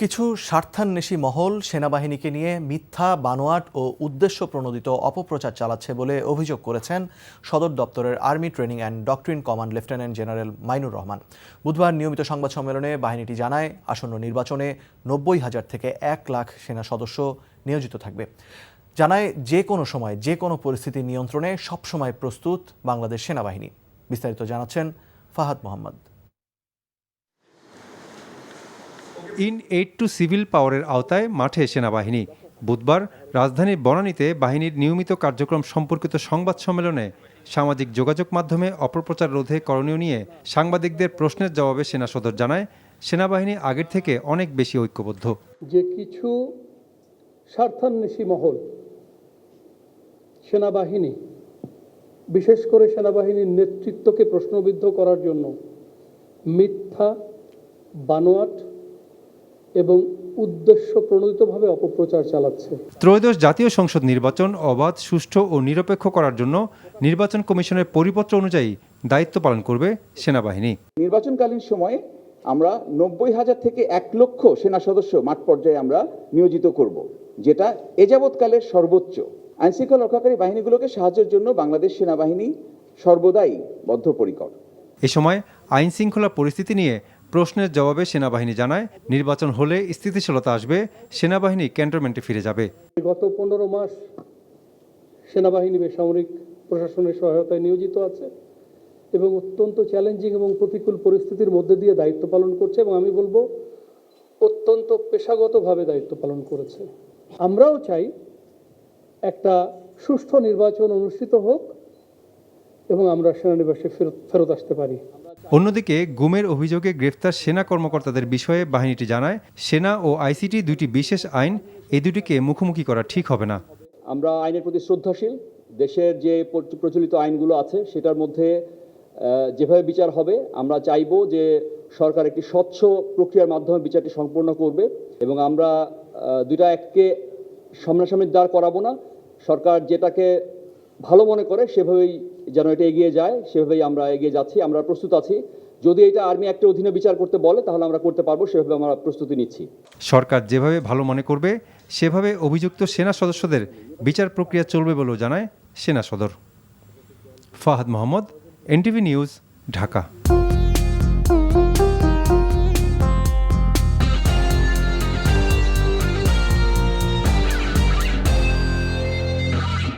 কিছু স্বার্থান্বেষী মহল সেনাবাহিনীকে নিয়ে মিথ্যা, বানোয়াট ও উদ্দেশ্য প্রণোদিত অপপ্রচার চালাচ্ছে বলে অভিযোগ করেছেন সদর দপ্তরের army training and doctrine command lieutenant general Mainur Rahman. বুধবার নিয়মিত সংবাদ সম্মেলনে বাহিনীটি জানায়, আসন্ন নির্বাচনে নব্বই হাজার থেকে এক লাখ সেনা সদস্য নিয়োজিত থাকবে। জানায়, যে কোনো সময়, যে কোনো পরিস্থিতি নিয়ন্ত্রণে সবসময় প্রস্তুত বাংলাদেশ সেনাবাহিনী। বিস্তারিত জানাচ্ছেন Fahad Mohammad. In aid to civil পাওয়ারের আওতায় মাঠে সেনাবাহিনী। বুধবার রাজধানীর বনানীতে বাহিনীর নিয়মিত কার্যক্রম সম্পর্কিত সংবাদ সম্মেলনে সামাজিক যোগাযোগ মাধ্যমে অপপ্রচার রোধে করণীয় নিয়ে সাংবাদিকদের প্রশ্নের জবাবে সেনা সদর জানায়, সেনাবাহিনী আগের থেকে অনেক বেশি ঐক্যবদ্ধ। যে কিছু স্বার্থান্বেষী মহল, সেনাবাহিনী, বিশেষ করে সেনাবাহিনীর নেতৃত্বকে প্রশ্নবিদ্ধ করার জন্য মিথ্যা, বানোয়াট এবং উদ্দেশ্য প্রণোদিতভাবে অপপ্রচার চালাচ্ছে। ত্রয়োদশ জাতীয় সংসদ নির্বাচন অবাধ সুষ্ঠু ও নিরপেক্ষ করার জন্য নির্বাচন কমিশনের পরিপত্র অনুযায়ী দায়িত্ব পালন করবে সেনাবাহিনী। নির্বাচনকালীন সময়ে আমরা নব্বই হাজার থেকে এক লক্ষ সেনা সদস্য মাঠ পর্যায়ে আমরা নিয়োজিত করব যেটা এ যাবৎকালের সর্বোচ্চ। আইনশৃঙ্খলা রক্ষাকারী বাহিনীগুলোকে সাহায্যের জন্য বাংলাদেশ সেনাবাহিনী সর্বদাই বদ্ধপরিকর। এ সময় আইন শৃঙ্খলা পরিস্থিতি নিয়ে প্রশ্নের জবাবে সেনাবাহিনী জানায়, নির্বাচন হলে স্থিতিশীলতা আসবে, সেনাবাহিনী ক্যান্টনমেন্টে ফিরে যাবে। গত পনেরো মাস সেনাবাহিনী বেসামরিক প্রশাসনের সহায়তায় নিয়োজিত আছে এবং অত্যন্ত চ্যালেঞ্জিং এবং প্রতিকূল পরিস্থিতির মধ্যে দিয়ে দায়িত্ব পালন করছে এবং আমি বলব, অত্যন্ত পেশাগতভাবে দায়িত্ব পালন করেছে। আমরাও চাই একটা সুষ্ঠু নির্বাচন অনুষ্ঠিত হোক এবং আমরা সেনানিবাসে ফেরত ফেরত আসতে পারি। অন্যদিকে গুমের অভিযোগে গ্রেফতার সেনা কর্মকর্তাদের বিষয়ে বাহিনীটি জানায়, সেনা ও আইসিটি দুটি বিশেষ আইন, এই দুটিকে মুখোমুখি করা ঠিক হবে না। আমরা আইনের প্রতি শ্রদ্ধাশীল। দেশের যে প্রচলিত আইনগুলো আছে, সেটার মধ্যে যেভাবে বিচার হবে, আমরা চাইব যে সরকার একটি স্বচ্ছ প্রক্রিয়ার মাধ্যমে বিচারটি সম্পন্ন করবে এবং আমরা দুইটা এককে সামনাসামনি দাঁড় করাবো না। সরকার যেটাকে ভালো মনে করে, সেভাবেই যেন এটা এগিয়ে যায়, সেভাবেই আমরা এগিয়ে যাচ্ছি, আমরা প্রস্তুত আছি। যদি এটা আর্মি একটা অধীনে বিচার করতে বলে, তাহলে আমরা করতে পারব, সেভাবে আমরা প্রস্তুতি নিচ্ছি। সরকার যেভাবে ভালো মনে করবে, সেভাবে অভিযুক্ত সেনা সদস্যদের বিচার প্রক্রিয়া চলবে বলেও জানায় সেনা সদর। Fahad Mohammad, NTV news, Dhaka.